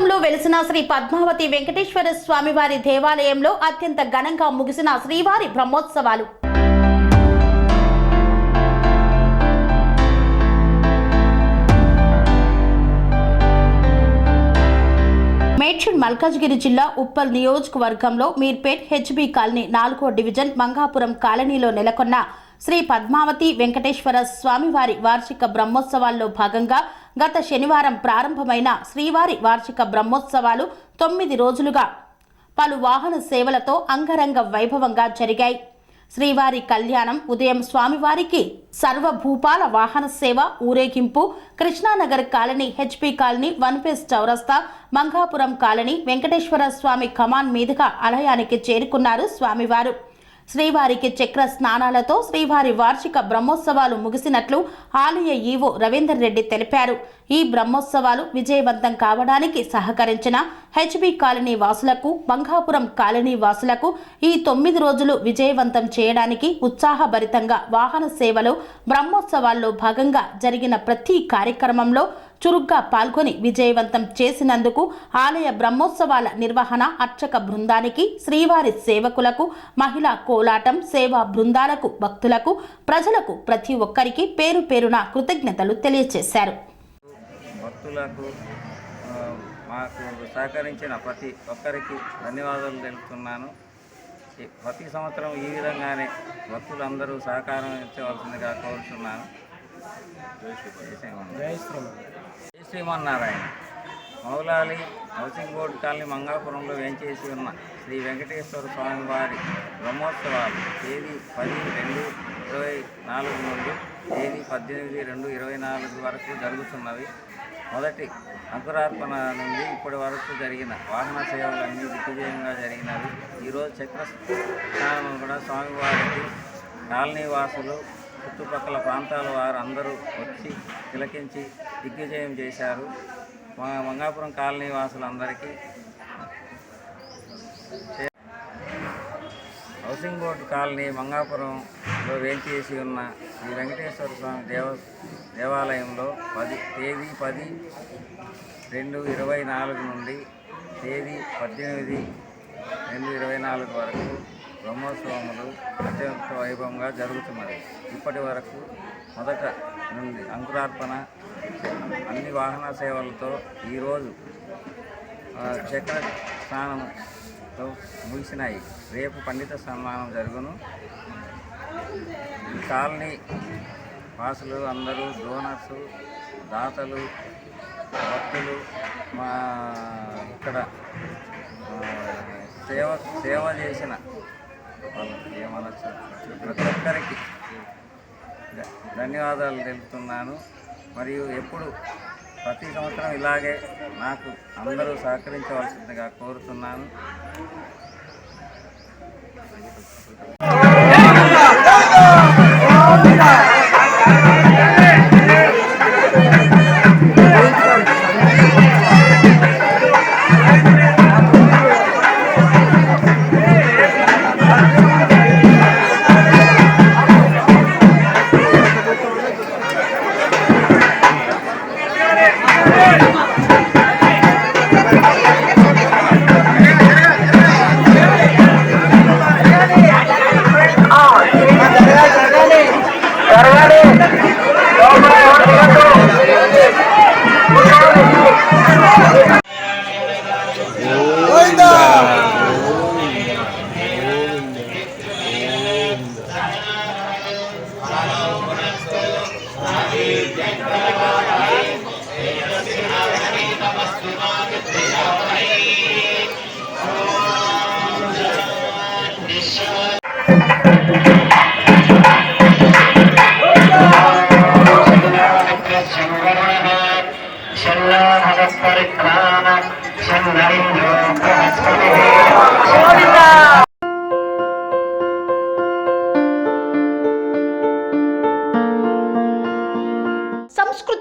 మంగాపురంలో వెలిసిన శ్రీ పద్మావతి వెంకటేశ్వర స్వామివారి దేవాలయంలో అత్యంత ఘనంగా ముగిసిన శ్రీవారి బ్రహ్మోత్సవాలు. మేడ్చల్ మల్కాజ్గిరి జిల్లా ఉప్పల్ నియోజకవర్గంలో మీర్పేట్ హెచ్బి కాలనీ నాలుగో డివిజన్ మంగాపురం కాలనీలో నెలకొన్న శ్రీ పద్మావతి వెంకటేశ్వర స్వామివారి వార్షిక బ్రహ్మోత్సవాల్లో భాగంగా గత శనివారం ప్రారంభమైన శ్రీవారి వార్షిక బ్రహ్మోత్సవాలు తొమ్మిది రోజులుగా పలు వాహన సేవలతో అంగరంగ వైభవంగా జరిగాయి. శ్రీవారి కళ్యాణం ఉదయం స్వామివారికి సర్వభూపాల వాహన సేవ ఊరేగింపు కృష్ణానగర్ కాలనీ హెచ్పి కాలనీ వన్పేస్ చౌరస్తా మంగాపురం కాలనీ వెంకటేశ్వర స్వామి కమాన్ మీదుగా ఆలయానికి చేరుకున్నారు స్వామివారు. శ్రీవారికి చక్ర స్నానాలతో శ్రీవారి వార్షిక బ్రహ్మోత్సవాలు ముగిసినట్లు ఆలయ ఈవో రవీందర్ రెడ్డి తెలిపారు. ఈ బ్రహ్మోత్సవాలు విజయవంతం కావడానికి సహకరించిన హెచ్బి కాలనీ వాసులకు బంగాపురం కాలనీ వాసులకు ఈ తొమ్మిది రోజులు విజయవంతం చేయడానికి ఉత్సాహభరితంగా వాహన సేవలు బ్రహ్మోత్సవాల్లో భాగంగా జరిగిన ప్రతి కార్యక్రమంలో చురుగ్గా పాల్గొని విజయవంతం చేసినందుకు ఆలయ బ్రహ్మోత్సవాల నిర్వహణ అర్చక బృందానికి శ్రీవారి సేవకులకు మహిళా కోలాటం సేవా బృందాలకు భక్తులకు ప్రజలకు ప్రతి ఒక్కరికి పేరు పేరున కృతజ్ఞతలు తెలియజేశారు భక్తులకు మాకు సహకరించిన ప్రతి ఒక్కరికి ధన్యవాదాలు తెలుపుతున్నాను. ప్రతి సంవత్సరం ఈ విధంగానే భక్తులందరూ సహకారం ఇచ్చవలసిందిగా కోరుతున్నాను జై శ్రీమన్నారాయణ. జై Srimannarayana Moulali housing board colony మంగాపురంలో వేంచేసి ఉన్న శ్రీ వెంకటేశ్వర స్వామి వారి బ్రహ్మోత్సవాలు తేదీ పది రెండు ఇరవై నాలుగు నుండి తేదీ పద్దెనిమిది రెండు ఇరవై నాలుగు వరకు జరుగుతున్నవి. మొదటి అంకురార్పణ నుండి ఇప్పటి వరకు జరిగిన వాహన సేవలన్నీ దిగ్విజయంగా జరిగినవి. ఈరోజు చక్రస్నానం కూడా స్వామివారికి కాలనీ వాసులు చుట్టుపక్కల ప్రాంతాల వారు అందరూ వచ్చి తిలకించి దిగ్విజయం చేశారు. మా మంగాపురం కాలనీ వాసులందరికీ హౌసింగ్ బోర్డు కాలనీ మంగాపురంలో వేంచేసి ఉన్న శ్రీ వెంకటేశ్వర స్వామి దేవ దేవాలయంలో పది తేదీ పది రెండు ఇరవై నాలుగు నుండి తేదీ పద్దెనిమిది రెండు ఇరవై నాలుగు వరకు బ్రహ్మోత్సవములు అత్యంత వైభవంగా జరుగుతున్నది. ఇప్పటి వరకు మొదట నుండి అంకురార్పణ అన్ని వాహన సేవలతో ఈరోజు చక్ర స్నానంతో ముగిసినాయి. రేపు పండిత సన్మానం జరుగును. కాలనీ వాసులు అందరూ డోనర్స్ దాతలు భక్తులు మా ఇక్కడ సేవ సేవ చేసిన వాళ్ళకి ఏమనొచ్చు ప్రతి ఒక్కరికి ధన్యవాదాలు తెలుపుతున్నాను. మరియు ఎప్పుడు ప్రతి సంవత్సరం ఇలాగే నాకు అందరూ సహకరించవలసిందిగా కోరుతున్నాను. পরিক্রম সুন্দরী